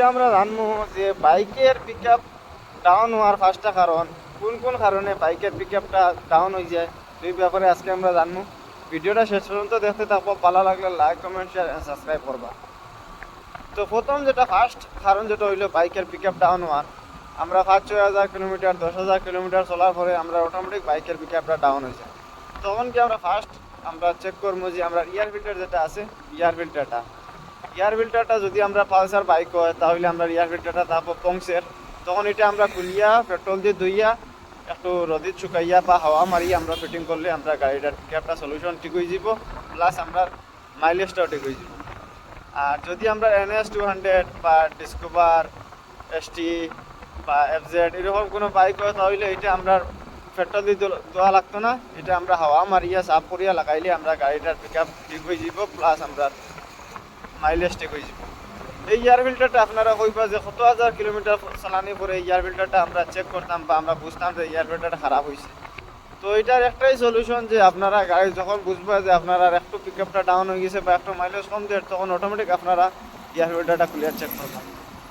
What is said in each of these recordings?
আজকে আমরা জানব যে বাইকের পিক আপ ডাউন হওয়ার ফার্স্টটা কারণ। কোন কোন কারণে বাইকের পিক আপটা ডাউন হয়ে যায় এই ব্যাপারে আজকে আমরা জানব। ভিডিওটা শেষ পর্যন্ত দেখতে থাকব ভালো লাগলে লাইক কমেন্ট শেয়ার সাবস্ক্রাইব করবা। তো প্রথম যেটা ফার্স্ট কারণ যেটা হইল বাইকের পিক আপ ডাউন হওয়ার। আমরা পাঁচ, ছয় হাজার কিলোমিটার, দশ হাজার কিলোমিটার চলার পরে আমরা অটোমেটিক বাইকের পিক আপটা ডাউন হয়ে যায়। তখন কি আমরা ফার্স্ট আমরা চেক করব যে আমরা ইয়ার ফিল্টার যেটা আছে ইয়ার ফিল্টারটা এয়ার ফিল্টারটা যদি আমরা পালসার বাইক হয়, তাহলে আমরা এয়ার ফিল্টারটা তারপর পংসের তখন এটা আমরা খুলিয়া পেট্রোল দিয়ে ধুইয়া, একটু রোদিত শুকাইয়া বা হাওয়া মারিয়া আমরা ফিটিং করলে আমরা গাড়িটার একটা সলিউশন ঠিক হয়ে যাব প্লাস আমরা মাইলেজটাও ঠিক হয়ে যাব। আর যদি আমরা এনএস টু হান্ড্রেড বা ডিসকভার এসটি বা এফজেড এরকম কোনো বাইক হয়, তাহলে এটা আমরা পেট্রোল দিয়ে দেওয়া লাগতো না। এটা আমরা হাওয়া মারিয়া, সাফ করিয়া লাগাইলে আমরা গাড়িটার পিক আপ ঠিক হয়ে যাব প্লাস আমরা মাইলেজ ঠিক হয়ে যাব। এই এয়ার ফিল্টারটা আপনারা কইবা যে কত হাজার কিলোমিটার চালানি পরে এই এয়ার ফিল্টারটা আমরা চেক করতাম বা আমরা বুঝতাম যে এয়ার ফিল্টারটা খারাপ হয়েছে তো এটার একটাই সলিউশন যে আপনারা গাড়ি যখন বুঝবে যে আপনারা একটু পিক আপটা ডাউন হয়ে গেছে বা একটু মাইলেজ কম দেয়, তখন অটোমেটিক আপনারা এয়ার ফিল্টারটা ক্লিয়ার চেক করবেন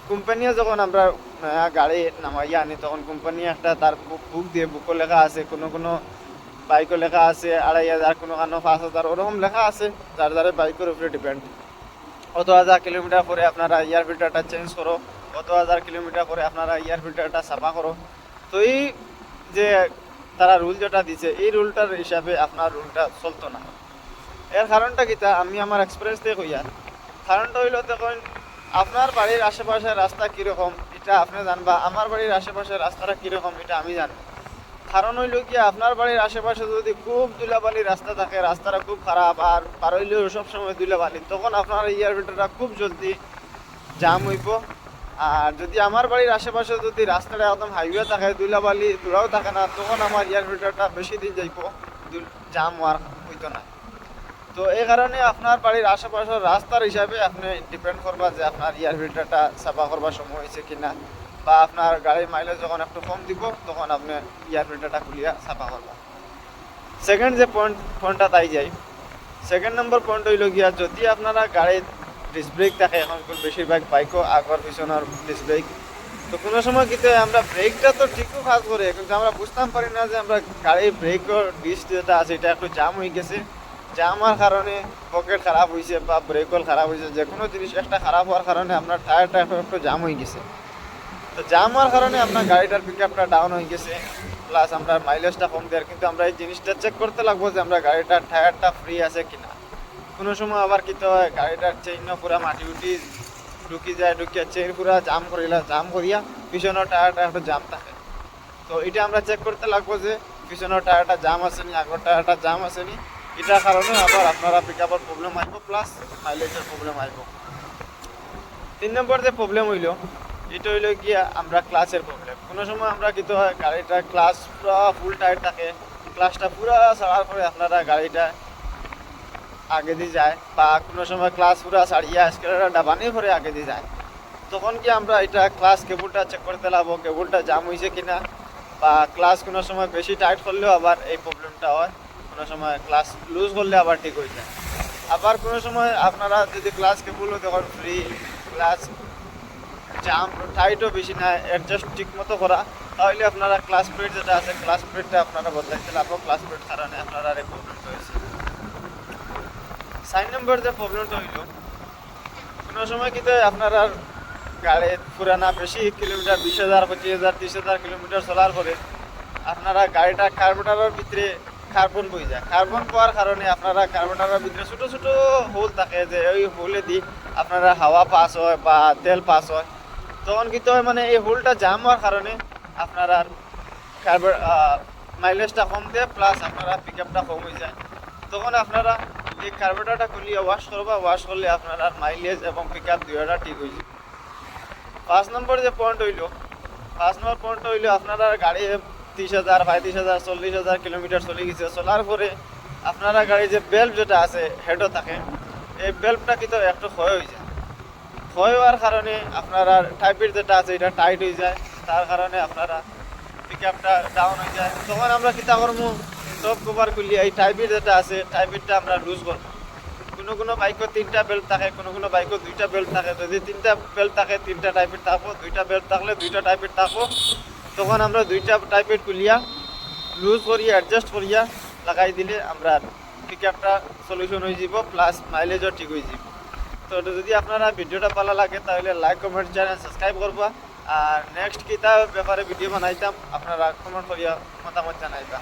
কোম্পানিও যখন আমরা গাড়ি নামাইয়া আনি, তখন কোম্পানি একটা তার বুক দিয়ে বুকও লেখা আছে, কোনো কোনো বাইকও লেখা আছে, আড়াই হাজার, কোনো কানো পাঁচ হাজার, ওরকম লেখা আছে, যার যারা বাইকের উপরে ডিপেন্ড কত হাজার কিলোমিটার পরে আপনারা এয়ার ফিল্টারটা চেঞ্জ করো কত হাজার কিলোমিটার পরে আপনারা এয়ার ফিল্টারটা সাফা করো। তো এই যে তারা রুল যেটা দিছে, এই রুলটার হিসাবে আপনার রুলটা চলতো না। এর কারণটা কিতা আমি আমার এক্সপিরিয়েন্স থেকে কইয়া, কারণটা হইল তখন আপনার বাড়ির আশেপাশের রাস্তা কীরকম, এটা আপনি জানবা, আমার বাড়ির আশেপাশের রাস্তাটা কীরকম, এটা আমি জানব কারণ হইল কি, আপনার বাড়ির আশেপাশে যদি খুব ধুলাবালি রাস্তা থাকে, রাস্তাটা খুব খারাপ আর পার হইলেও সবসময় ধুলাবালি, তখন আপনার এয়ার ফিল্টারটা খুব জলদি জাম হইব। আর যদি আমার বাড়ির আশেপাশে যদি রাস্তাটা একদম হাইওয়ে থাকে দুলাবালি ধুলাও থাকে না, তখন আমার এয়ার ফিল্টারটা বেশি দিন যাইব। জাম হওয়ার হইতো না। তো এই কারণে আপনার বাড়ির আশেপাশের রাস্তার হিসাবে আপনি ডিপেন্ড করবা যে আপনার এয়ার ফিল্টারটা সাফা করবার সময় হয়েছে কিনা। বা আপনার গাড়ির মাইলেজ যখন একটু কম দিব, তখন আপনি এয়ার ফিল্টারটা খুলিয়া সাফা করবা সেকেন্ড যে পয়েন্ট পয়েন্টটা তাই যাই সেকেন্ড নম্বর পয়েন্ট হইল গিয়া, যদি আপনারা গাড়ির ডিস্ক ব্রেক থাকে এখন বেশিরভাগ বাইকও আগর পিছনের ডিস্ক ব্রেক তো কোনো সময় কিন্তু আমরা ব্রেকটা তো ঠিকও কাজ করে, কিন্তু আমরা বুঝতাম পারি না যে আমরা গাড়ির ব্রেকর ডিস্ক যেটা আছে, এটা একটু জাম হয়ে গেছে। জামার কারণে পকেট খারাপ হয়েছে বা ব্রেকল খারাপ হয়েছে যে কোনো জিনিস একটা খারাপ হওয়ার কারণে আপনার টায়ারটা একটু জাম হয়ে গেছে। তো জাম হওয়ার কারণে আপনার গাড়িটার পিক আপটা ডাউন হয়ে গেছে। প্লাস আমরা মাইলেজটা কম দেওয়ার, কিন্তু আমরা এই জিনিসটা চেক করতে লাগবো যে আমরা গাড়িটার টায়ারটা ফ্রি আছে কিনা। কোনো সময় আবার কি হয়, গাড়িটার চেইনও পুরা মাটি উঠি ঢুকি যায়, ঢুকিয়া চেইন পুরা জাম করিলা জাম করিয়া পিছনের টায়ারটা একটু জাম থাকে। তো এটা আমরা চেক করতে লাগবো যে পিছনের টায়ারটা জাম আসেনি আগর টায়ারটা জাম আসেনি এটার কারণে আবার আপনারা পিক আপের প্রবলেম আসব প্লাস মাইলেজের প্রবলেম আসব তিন নম্বর যে প্রবলেম হইল এটা হইল গিয়া আমরা ক্লাসের প্রবলেম কোনো সময় আমরা কিন্তু হয়, গাড়িটা ক্লাস পুরো ফুল টায়ার থাকে ক্লাসটা পুরো ছাড়ার পরে আপনারা গাড়িটা আগে দিয়ে যায়, বা কোনো সময় ক্লাস পুরো ছাড়িয়া স্কেলারটা ডাবানি করে আগে দিয়ে যায়। তখন কি আমরা এটা ক্লাস কেবলটা চেক করতে লাগবো কেবলটা জাম হয়েছে কিনা? বা ক্লাস কোনো সময় বেশি টাইট করলেও আবার এই প্রবলেমটা হয়, কোনো সময় ক্লাস লুজ করলে আবার ঠিক হয়ে যায় আবার কোনো সময় আপনারা যদি ক্লাস কেবলও তখন ফ্রি ক্লাস জাম টাইটও বেশি না অ্যাডজাস্ট ঠিক মতো করা। তাহলে আপনারা ক্লাস প্লেট যেটা আছে ক্লাস প্লেটটা আপনারা বদলাইতে লাগবো ক্লাস প্লেট কারণে আপনারা এই প্রবলেমটা হয়েছে সাইন নম্বর যে প্রবলেমটা হইল, কোনো সময় কিন্তু আপনারা গাড়ি পুরানা বেশি, কিলোমিটার বিশ হাজার, পঁচিশ হাজার, তিরিশ হাজার কিলোমিটার চলার পরে আপনারা গাড়িটা কার্বোটারের ভিতরে কার্বন বই যায়। কার্বন পাওয়ার কারণে আপনারা কার্বোটারের ভিতরে ছোটো ছোটো হোল থাকে যে ওই হোলে দি আপনারা হাওয়া পাস হয় বা তেল পাস হয়। তখন কিন্তু হয় মানে এই হোলটা জাম হওয়ার কারণে আপনারা কার্বন মাইলেজটা কম দেয় প্লাস আপনারা পিক আপটা কম হয়ে যায়। তখন আপনারা এই কার্বোটারটা খুলিয়ে ওয়াশ করবা ওয়াশ করলে আপনার মাইলেজ এবং পিক আপ দুইটা ঠিক হয়ে যায়। পাঁচ নম্বর যে পয়েন্ট হইল পাঁচ নম্বর পয়েন্ট হইল আপনারা গাড়ি তিরিশ হাজার, পঁয়ত্রিশ হাজার, চল্লিশ হাজার কিলোমিটার চলে গেছে। চলার পরে আপনারা গাড়ি যে বেল্ট যেটা আছে হেডও থাকে, এই বেল্টটা কিন্তু একটু ক্ষয় হয়ে যায়। ক্ষয় হওয়ার কারণে আপনারা টাইপের যেটা আছে, এটা টাইট হয়ে যায়। তার কারণে আপনারা পিক আপটা ডাউন হয়ে যায়। তখন আমরা কিতা করব সব কভার খুলি। এই টাইপের যেটা আছে টাইপেরটা আমরা লুজ করব। কোনো কোনো বাইকও তিনটা বেল্ট থাকে, কোনো কোনো বাইকও দুইটা বেল্ট থাকে। যদি তিনটা বেল্ট থাকে, তিনটা টাইপের থাকব। দুইটা বেল্ট থাকলে দুইটা টাইপের থাকব। তখন আমরা দুইটা টাইপের খুলিয়া লুজ করিয়া অ্যাডজাস্ট করিয়া লাগাই দিলে আমরা পিক আপটা সলিউশন হয়ে যাব প্লাস মাইলেজও ঠিক হয়ে যাব। তো যদি আপনারা ভিডিওটা ভালো লাগে, তাহলে লাইক কমেন্ট চ্যানেল সাবস্ক্রাইব করবা। আর নেক্সট কিতা ব্যাপারে ভিডিও বানাইতাম, আপনারা কমেন্ট করিয়া মতামত জানাইতাম